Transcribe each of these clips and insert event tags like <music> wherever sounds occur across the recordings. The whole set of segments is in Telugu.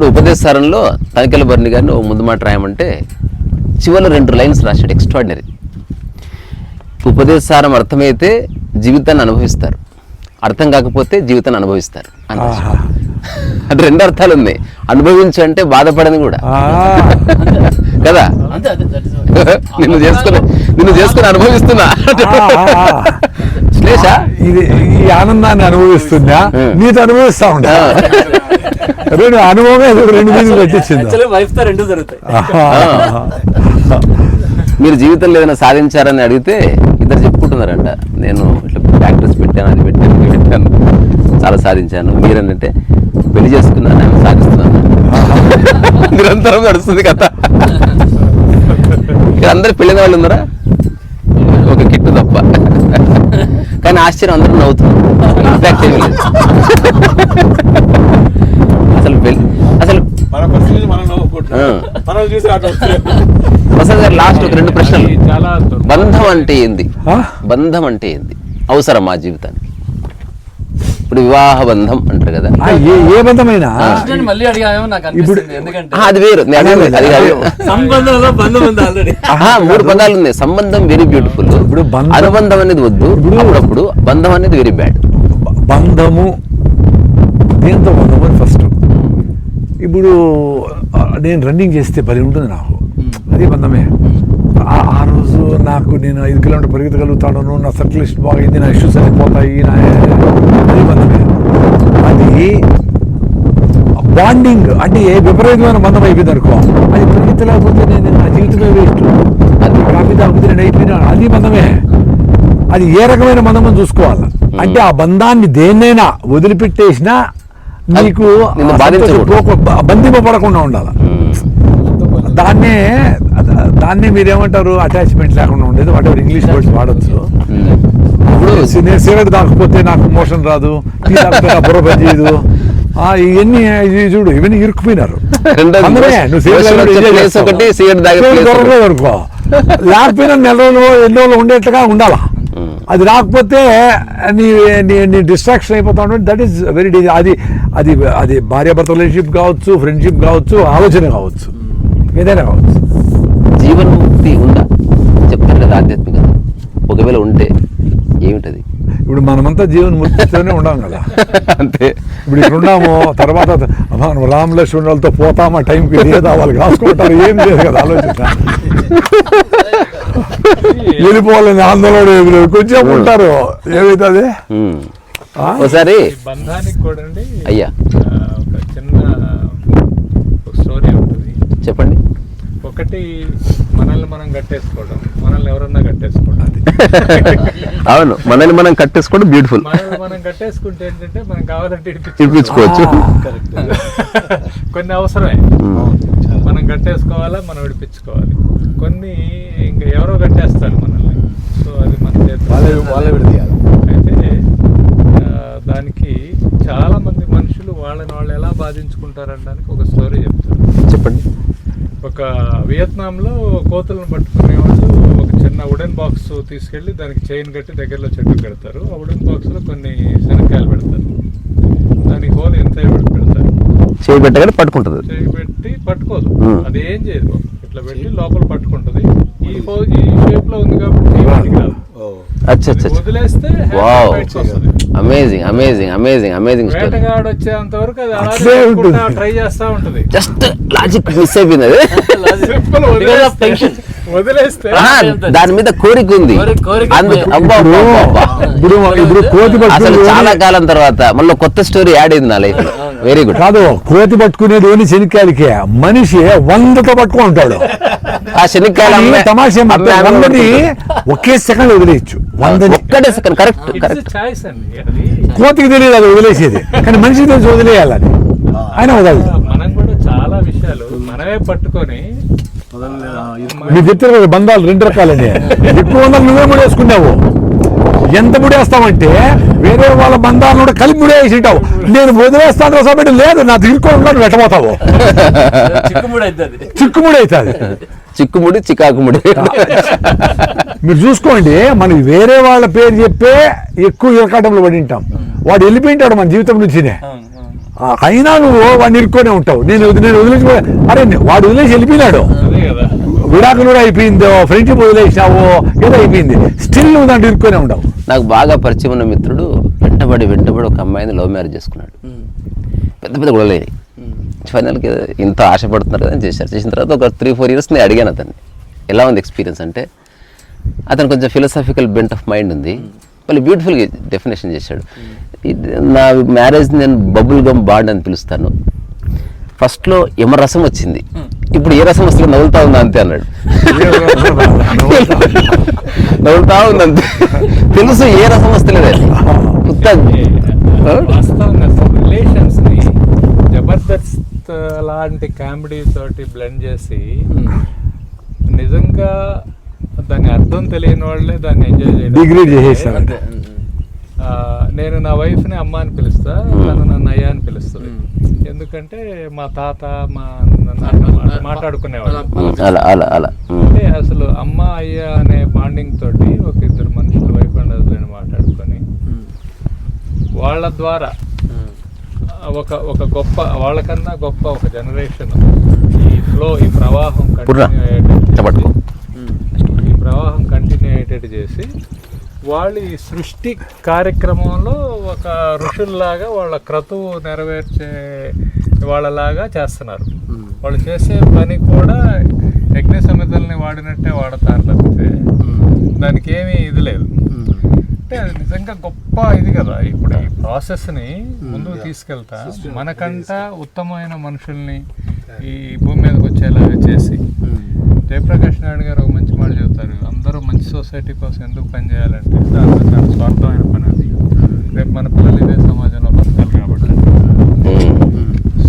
ఇప్పుడు ఉపదేశారంలో తనికెల బర్ని గారిని ఓ ముందు మాట రాయమంటే చివరిలో రెండు లైన్స్ రాశాడు. ఎక్స్ట్రాడినరీ ఉపదేశారం అర్థమైతే జీవితాన్ని అనుభవిస్తారు. అర్థం కాకపోతే జీవితాన్ని అనుభవిస్తారు. అంటే రెండు అర్థాలు ఉన్నాయి. అనుభవించు అంటే బాధపడని కూడా. కదా? నిన్ను చేసుకుని నిన్ను చేసుకుని అనుభవిస్తున్నా. శ్లేష? ఇది ఈ ఆనందాన్ని అనుభవిస్తుందా నీతో అనుభవిస్తా ఉంటా. రెండు అనుభవమే రెండు మీద పెట్టించింది Actually wife తో రెండు జరుగుతాయి. మీరు జీవితంలో ఏదైనా సాధించారని అడిగితే ఇద్దరు చెప్పుకుంటున్నారంట. నేను ఇట్లా ఫ్యాక్టరీస్ పెట్టాను అది పెట్టాను ఇది పెట్టాను చాలా సాధించాను. మీరేంటంటే పెళ్ళి చేసుకున్నాను నేను సాధిస్తున్నాను. నిరంతరం నడుస్తుంది కథ. ఇక్కడ అందరు పెళ్ళిన వాళ్ళు ఉన్నారా? ఒక కిట్టు తప్ప. కానీ ఆశ్చర్యం అందరూ నవ్వుతున్నారు. ఇంపాక్ట్ ఏమీ లేదు. అసలు అసలు గారు లాస్ట్ ఒక రెండు ప్రశ్నలు. బంధం అంటే ఏంది? బంధం అంటే ఏంది? అవసరం మా జీవితానికి. ఇప్పుడు వివాహ బంధం అంటారు కదా. ఏ బంధమైనా? ప్రశ్నని మళ్ళీ అడిగామో నాకు అనిపిస్తుంది ఎందుకంటే ఆ, అది వేరు. నేను అనేది అది కాదు. సంబంధంలో బంధం ఉంది ఆల్రెడీ ఆహా, మూడు పదాలు ఉన్నాయి. సంబంధం వెరీ బ్యూటిఫుల్ ఇప్పుడు బంధం- అనుబంధం అనేది వద్దు. ఇప్పుడు- అప్పుడప్పుడు బంధం అనేది వెరీ బ్యాడ్ బంధము దేంతో బంధము? ఫస్ట్ ఇప్పుడు నేను రన్నింగ్ చేస్తే పని ఉంటుంది నాకు. అది బంధమే. ఆ- ఆ రోజు నాకు నేను ఐదు కిలోమీటర్ పరిగెత్తగలుగుతాను నా సర్క్యులేషన్ బాగైంది నా ఇష్యూస్ అన్ని పోతాయి నా అది బంధమే. అది బాండింగ్ అంటే ఏ విపరీతమైన బంధం అయిపోయింది అనుకో. అది పరిగెత్తలేకపోతే నేను నా జీవితమే వేస్ట్. అది కాఫీ తాగితే నేను అయిపోయినా అది బంధమే. అది ఏ రకమైన బంధం అని చూసుకోవాలి. అంటే ఆ బంధాన్ని దేన్నైనా వదిలిపెట్టేసినా నీకు బంధింపబడకుండా ఉండాలి. దాన్నే దాన్నే మీరేమంటారు? అటాచ్మెంట్ లేకుండా ఉండేది. వాట్ ఇంగ్లీష్ వర్డ్స్ వాడచ్చు ఇప్పుడు నేను సిగరెట్ తాకపోతే నాకు మోషన్ రాదు. టీ బుర్ర పనిచేయదు ఇవన్నీ ఇవి చూడు ఇవన్నీ ఇరుక్కుపోయినారు. అనుకో. లేకపోయినా నెల రోజులు ఎన్ని రోజులు ఉండేట్టుగా ఉండాలా. అది రాకపోతే నీ నీ డిస్ట్రాక్షన్ అయిపోతా ఉంటే దట్ ఈస్ వెరీ డేంజర్ అది అది అది భార్యాభర్త రిలేషన్షిప్ కావచ్చు ఫ్రెండ్షిప్ కావచ్చు ఆలోచన కావచ్చు. ఏదైనా కావచ్చు. జీవన్ముక్తి ఉందా? చెప్తారు కదా ఆధ్యాత్మికత ఒకవేళ ఉంటే ఏమిటది? ఇప్పుడు మనమంతా జీవన్ ముక్తితోనే ఉండాం కదా. అంతే. ఇప్పుడు ఇక్కడ ఉన్నాము తర్వాత మనం రామ్ లక్ష్మణులతో పోతామా? టైంకి లేదా వాళ్ళు కాసుకుంటారు ఏం లేదు కదా ఆలోచన. <laughs> వెళ్ళిపోవాలని ఆందోళన కొంచెం ఉంటారు. ఏమైతుంది. ఆ? ఒకసారి బంధానికి కూడా అండి అయ్యా ఒక చిన్న ఒక స్టోరీ ఉంటుంది. చెప్పండి. ఒకటి మనల్ని మనం కట్టేసుకోవడం మనల్ని ఎవరన్నా కట్టేసుకోవడం. <laughs> అవును మనల్ని మనం కట్టేసుకోవడం బ్యూటిఫుల్ మనల్ని మనం కట్టేసుకుంటే ఏంటంటే మనం కావాలంటే ఇప్పించుకోవచ్చు. <laughs> కొన్ని అవసరమే. మనం కట్టేసుకోవాలా మనం విడిపించుకోవాలి కొన్ని ఇంకా ఎవరో కట్టేస్తారు మనల్ని. సో అది మన చేతిలో. అయితే ఆ, దానికి చాలా మంది మనుషులు వాళ్ళని బాధించుకుంటారనడానికి ఒక స్టోరీ చెప్తారు చెప్పండి. ఒక వియత్నాంలో కోతులను పట్టుకునే వాళ్ళు ఒక చిన్న వుడెన్ బాక్స్ తీసుకెళ్ళి దానికి చైన్ కట్టి దగ్గరలో చెట్టు పెడతారు. ఆ వుడెన్ బాక్స్లో కొన్ని శనక్కాయలు పెడతారు. దానికి హోల్ ఎంత పెడతారు. చేయి పెట్టగానే పట్టుకుంటుంది. చేయి పెట్టి పట్టుకోదు. అది ఏం చేయదు ఇట్లా పెట్టి లోపల పట్టుకుంటది. ఈ హోల్ ఈ షేప్లో ఉంది కాబట్టి వదిలేస్తే వస్తుంది. Amazing amazing amazing amazing story వేటగాడు వచ్చేంత వరకు అది అట్లే ఉంటుంది. అలా ట్రై చేస్తా ఉంటది. జస్ట్ లాజిక్ మిస్ అయిపోయింది అది వదిలేస్తే-. వదిలేస్తే. ఆహా, దాని మీద కోరిక ఉంది. కోరిక- కోరిక. అబ్బా, అబ్బా, అబ్బా, అబ్బా. ఇప్పుడు ఇప్పుడు కోతి అసలు చాలా కాలం తర్వాత మళ్ళీ కొత్త స్టోరీ యాడ్ అయింది నా లైఫ్లో. వెరీ గుడ్ కాదు కోతి పట్టుకునేది ఓన్లీ శనిక్కాయలకే. మనిషి వందతో పట్టుకో ఉంటాడు ఆ శనిక్కాయలు తమాషా వందని పట్టుకుంటాడు. ఒకే సెకండ్ వదిలేయచ్చు. వందని ఒక్కటే సెకండ్ కరెక్ట్ కరెక్ట్. కోతికి తెలియదు అది వదిలేసేది. కానీ మనిషికి తెలిసి వదిలేయాలి అది. ఆయన వదలదు. మనం కూడా చాలా విషయాలు మనమే పట్టుకొని మీరు చెప్తారు కదా బంధాలు రెండు రకాలని ఎక్కువ వందలు నువ్వే ముడేసుకున్నావు. ఎంత ముడేస్తావంటే వేరే వాళ్ళ బంధాలను కూడా కలిపి ముడేసి ఉంటావు నేను వదిలేస్తాను కాబట్టి లేదు నా తీరుకోవడం నువ్వు ఎట్టబోతావు? చిక్కుముడి అవుతుంది. చిక్కుముడి చిక్కుముడి మీరు చూసుకోండి మనం వేరే వాళ్ళ పేరు చెప్పే ఎక్కువ ఇరకాటంలో పడి ఉంటాం వాడు వెళ్ళిపోయింటాడు మన జీవితం నుంచినే. ఆ, అయినా నువ్వు వాడిని ఇరుక్కొనే ఉంటావు. నేను వదిలి- నేను వదిలేసి అరే వాడు వదిలేసి వెళ్ళిపోయినాడు. విడాకులు కూడా అయిపోయిందో ఫ్రెండ్షిప్ వదిలేసావో ఏదో అయిపోయింది. స్టిల్ నువ్వు దాంట్లో ఇరుక్కొనే ఉండవు. నాకు బాగా పరిచయం ఉన్న మిత్రుడు వెంటబడి వెంటబడి ఒక అమ్మాయిని లవ్ మ్యారేజ్ చేసుకున్నాడు. పెద్ద పెద్ద గొడవలు. అయినాయి ఫైనల్కి ఇంత ఆశపడుతున్నారు కదా అని చేశారు. చేసిన తర్వాత ఒక త్రీ ఫోర్ ఇయర్స్ నేను అడిగాను అతన్ని. ఎలా ఉంది ఎక్స్పీరియన్స్ అంటే అతను కొంచెం ఫిలసాఫికల్ బెంట్ ఆఫ్ మైండ్ ఉంది. మళ్ళీ బ్యూటిఫుల్గా డెఫినేషన్ చేశాడు. ఇది నా మ్యారేజ్ నేను బబుల్ గమ్ బాండ్ అని పిలుస్తాను. ఫస్ట్లో యమరసం వచ్చింది. ఇప్పుడు ఏ రసం వస్తుంది నవ్వులుతా ఉందా అంతే అన్నాడు. <laughs> నవ్వులుతా ఉంది అంతే తెలుసు ఏ రసం వస్తలేదు అది రిలేషన్స్ని జబర్దస్త్ లాంటి కామెడీ తోటి బ్లెండ్ చేసి నిజంగా దాని అర్థం తెలియని వాళ్ళే దాన్ని ఎంజాయ్ చేయడం. డిగ్రేడ్ చేసేసారంట. ఆ, నేను నా వైఫ్ని అమ్మ అని పిలుస్తా తను నన్ను అయ్యా అని పిలుస్తుంది. ఎందుకంటే మా తాత మా మాట్లాడుకునేవాళ్ళు. అలా అలా. అంటే అసలు అమ్మ అయ్య అనే బాండింగ్ తోటి ఒక ఇద్దరు మనుషులు వైఫ్ అండ్ హస్బెండ్ మాట్లాడుకొని వాళ్ళ ద్వారా ఒక ఒక గొప్ప వాళ్ళకన్నా గొప్ప ఒక జనరేషన్ ఈ ఫ్లో ఈ ప్రవాహం. కంటిన్యూ అయ్యేటట్టు ఈ ప్రవాహం కంటిన్యూ అయ్యేటట్టు చేసి వాళ్ళు ఈ సృష్టి కార్యక్రమంలో ఒక ఋషుల్లాగా వాళ్ళ క్రతువు నెరవేర్చే వాళ్ళలాగా చేస్తున్నారు. వాళ్ళు చేసే పని కూడా యజ్ఞ సమితుల్ని వాడినట్టే వాడతారు తప్పితే దానికి ఏమీ ఇది లేదు. అంటే అది నిజంగా గొప్ప ఇది కదా. ఇప్పుడు ఈ ప్రాసెస్ని ముందుకు తీసుకెళ్తా మనకంట ఉత్తమమైన మనుషుల్ని ఈ భూమి మీదకి వచ్చేలాగా చేసి జయప్రకాష్ నాయుడు గారు ఒక మంచి మాట చెబుతారు. మంచి సొసైటీ కోసం ఎందుకు పనిచేయాలంటే దాని చాలా స్వార్థమైన పని అది. రేపు మన పిల్లలు ఇదే సమాజంలో బతకాలి కాబట్టి.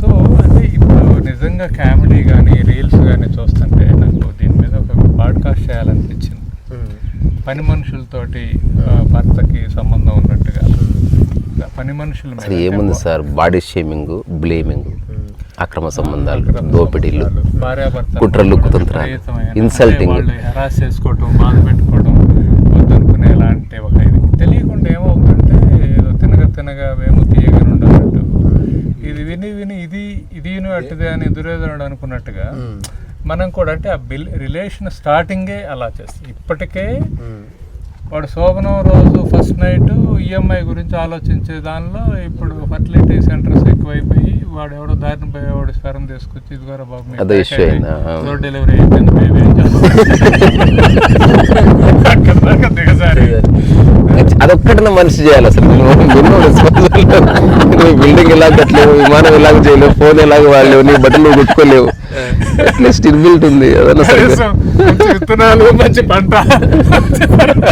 సో అంటే ఇప్పుడు నిజంగా కామెడీ కానీ రీల్స్ కానీ చూస్తుంటే నాకు దీని మీద ఒక పాడ్కాస్ట్ చేయాలనిపించింది. పని మనుషులతోటి భర్తకి సంబంధం ఉన్నట్టుగా. పని మనుషుల ఏముంది సార్? బాడీ షేమింగ్ బ్లేమింగ్ అక్రమ సంబంధాలు దోపిడీలు కుట్రలు, కుతంత్రాలు, హెరాస్ చేసుకోవటం బాధ పెట్టుకోవడం ఇలాంటి ఒక ఇది. తెలియకుండా ఏమవుతుందంటే ఏదో తినగ తినగా తీయగా ఇది విని విని ఇది ఇది అట్టుదే అని దుర్యోధనుడు అనుకున్నట్టుగా మనం కూడా అంటే ఆ బిల్ రిలేషన్ స్టార్టింగే అలా చేస్తాం. ఇప్పటికే వాడు శోభనం రోజు ఫస్ట్ నైట్ ఈఎంఐ గురించి ఆలోచించే దానిలో ఇప్పుడు ఫర్టిలిటీ సెంటర్స్ ఎక్కువైపోయి వాడు ఎవడో దారిని పోయి వాడు స్వరం తీసుకొచ్చి ఇదిగోరా బాబు? డోర్ డెలివరీ అయిపోయింది? <laughs> అక్కడ దాకా దిగజారి. అదొక్కటి నా మనిషి చేయాలి అసలు. నువ్వు ఎన్నో. నువ్వు బిల్డింగ్ ఎలా కట్టలేవు విమానం ఎలాగ చేయలేవు ఫోన్ ఎలాగ వాడలేవు నీ బట్టలు నువ్వు కుట్టుకోలేవు. అట్లీస్ట్ ఇన్బిల్ట్ ఉంది కనీసం మంచి విత్తనాలు మంచి పంట.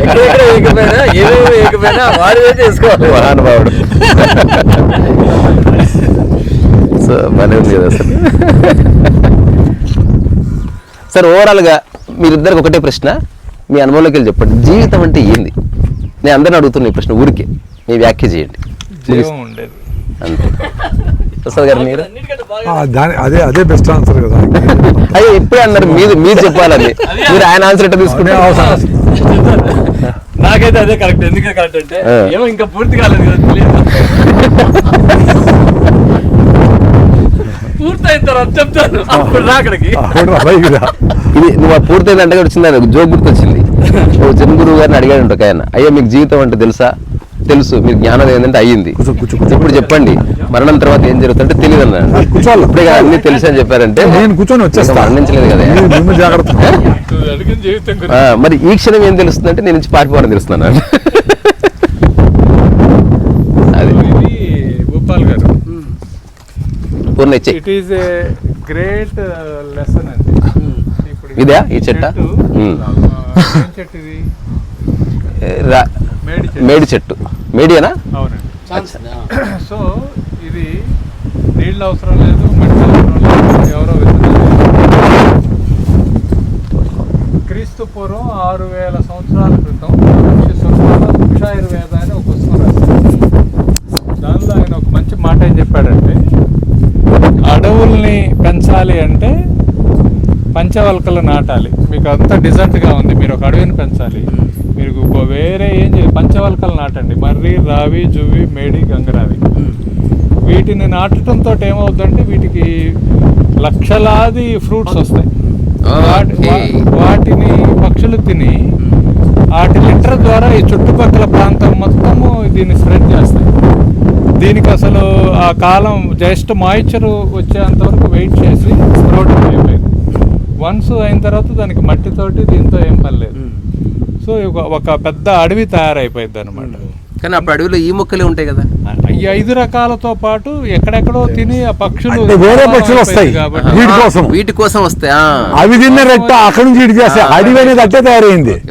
ఎక్కడెక్కడ ఏకపోయినా ఏమేమి ఏకపోయినా వాడిదే చేసుకోవాలి. మహానుభావుడు. సో భలే ఉంది కదా అసలు. సార్ ఓవరాల్గా మీరిద్దరికి ఒకటే ప్రశ్న. మీ అనుభవంలోకి వెళ్ళి చెప్పండి. జీవితం అంటే ఏంది? నేను అందరిని అడుగుతున్నా ఈ ప్రశ్న ఊరికే. మీ వ్యాఖ్య చేయండి. జీవం ఉండేది. అంతే. ప్రసాద్ గారు మీరు? ఆ, దాని అదే అదే బెస్ట్ ఆన్సర్ కదా. అయ్యో ఇప్పుడే అన్నారు మీరు మీరు చెప్పాలని. మీరు ఆయన ఆన్సర్ ఎట్లా తీసుకుంటే. నాకైతే అదే కరెక్ట్ ఎందుకంటే కరెక్ట్ అంటే. ఏమో ఇంకా పూర్తి కాలేదు కదా తెలియదు. <laughs> పూర్తయిన తర్వాత చెప్తాను. అప్పుడు. ఇది నువ్వు ఆ పూర్తయింది అంటే వచ్చింది ఆయన జోక్ గుర్తొచ్చింది. ఓ జన్ గురువు గారిని అడిగాడు ఒక ఆయన. అయ్యా మీకు జీవితం అంటే తెలుసా? తెలుసు. మీరు జ్ఞానం ఏంటంటే అయ్యింది. ఇప్పుడు చెప్పండి. మరణం తర్వాత ఏం జరుగుతుంటే తెలియదు అన్నాడు. ఇప్పుడే కదా అన్ని తెలుసు అని చెప్పారంటే నేను కూర్చొని వచ్చేస్తా. మరణించలేదు కదా. జాగ్రత్త. మరి ఈ క్షణం ఏం తెలుస్తుందంటే నేను నుంచి పారిపోవాలని తెలుస్తున్నాను అది ఇది భూపాల్ గారు పూర్ణ ఇచ్చే it is a great lesson అండి. ఇప్పుడు ఇదా? ఈ చెట్టా? చెట్టు ఇది? మేడి చెట్టు. మేడి చెట్టు. మేడియేనా? అవునండి. <clears throat> సో ఇది నీళ్ళు అవసరం లేదు మట్టి అవసరం లేదు ఎవరో క్రీస్తు పూర్వం ఆరు వేల సంవత్సరాల క్రితం వృక్షాయుర్వేద అని ఒక పుస్తకం రాశారు. దానిలో ఆయన ఒక మంచి మాట ఏం చెప్పాడంటే అడవుల్ని పెంచాలి అంటే పంచవల్కలు నాటాలి. మీకు అంతా డిజర్ట్గా ఉంది మీరు ఒక అడవిని పెంచాలి. మీరు వేరే ఏం చేయాలి పంచవల్కలు నాటండి. మర్రి రావి జువి మేడి గంగరావి. వీటిని నాటడంతో ఏమవుతుందంటే వీటికి లక్షలాది ఫ్రూట్స్ వస్తాయి. వాటి- వాటిని పక్షులు తిని వాటి లిటర్ ద్వారా ఈ చుట్టుపక్కల ప్రాంతం మొత్తము దీన్ని స్ప్రెడ్ చేస్తాయి. దీనికి అసలు ఆ కాలం జస్ట్ మాయిశ్చర్ వచ్చేంత వరకు వెయిట్ చేసి స్ప్రౌటింగ్ అయిపోయింది. వన్స్ అయిన తర్వాత దానికి మట్టితోటి దీంతో ఏం పని లేదు. సో ఒక- పెద్ద అడవి తయారైపోయింది అనమాట కానీ అప్పుడు అడవిలో ఈ మొక్కలే ఉంటాయి కదా. ఈ ఐదు రకాలతో పాటు ఎక్కడెక్కడో తిని ఆ పక్షులు వేరే పక్షులు వస్తాయి. కాబట్టి వీటి కోసం. వీటి కోసం వస్తాయి. అవి తిన్న రెట్ట అక్కడి నుంచి ఇటు చేస్తే అడవి అనేది అట్టే తయారైంది.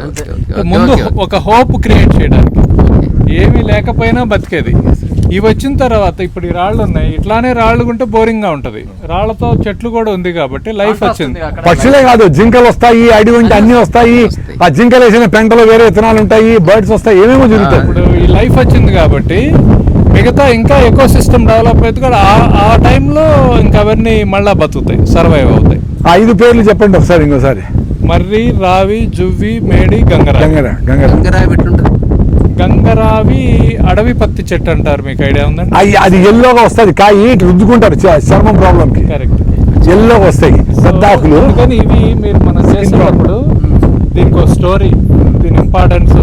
ముందు. ఒక హోప్ క్రియేట్ చేయడానికి. ఏమీ లేకపోయినా బతికేది. ఇవి వచ్చిన తర్వాత ఇప్పుడు ఈ రాళ్ళు ఉన్నాయి. ఇట్లానే రాళ్ళు ఉంటే బోరింగ్గా ఉంటది. రాళ్ళతో చెట్లు కూడా ఉంది కాబట్టి లైఫ్ వచ్చింది. పక్షులే కాదు జింకలు వస్తాయి అడవి ఉంటే అన్ని వస్తాయి. ఆ జింకలు వేసిన పెంటలో వేరే విత్తనాలు ఉంటాయి బర్డ్స్ వస్తాయి ఏమేమో జరుగుతాయి. ఇప్పుడు ఈ లైఫ్ వచ్చింది కాబట్టి మిగతా ఇంకా ఎకో సిస్టమ్ డెవలప్ అయితే కూడా ఆ- టైంలో ఇంకా అవన్నీ మళ్ళా బతుకుతాయి సర్వైవ్ అవుతాయి. ఆ ఐదు పేర్లు చెప్పండి ఒకసారి ఇంకోసారి. మర్రి రావి జువ్వి మేడి గంగరావి గంగర గంగర గంగరాయి పెట్టుంటది గంగరావి అడవి పత్తి చెట్టు అంటారు మీకు ఐడియా ఉందండి అది ఎల్లోగా వస్తుంది. కాయి రుద్దుకుంటారు చర్మం ప్రాబ్లం కి. కరెక్ట్ ఎల్లోగా వస్తాయి పెద్ద ఆకులు అందుకని ఇవి మీరు మనం చేసేటప్పుడు దీనికి ఒక స్టోరీ దీని ఇంపార్టెన్స్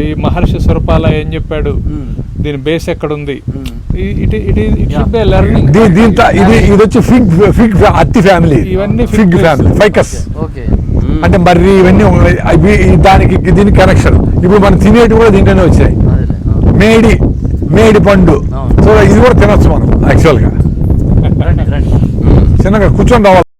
ఈ మహర్షి సురపాల ఏం చెప్పాడు? దీని బేస్ ఎక్కడ ఉంది it it it should be learning దీ- దీంతో ఇది ఇది వచ్చి ఫిగ్ ఫిగ్ అత్తి ఫ్యామిలీ ఇవన్నీ fig fig. Family ficus okay అంటే మర్రి ఇవన్నీ ఉన్నాయి. అవి దానికి దీనికి కనెక్షన్ ఇప్పుడు మనం తినేటి కూడా దీంట్లోనే వచ్చాయి. మేడి మేడి పండు. సో ఇది కూడా తినొచ్చు మనం యాక్చువల్గా చిన్నగా కూర్చొని రావాలి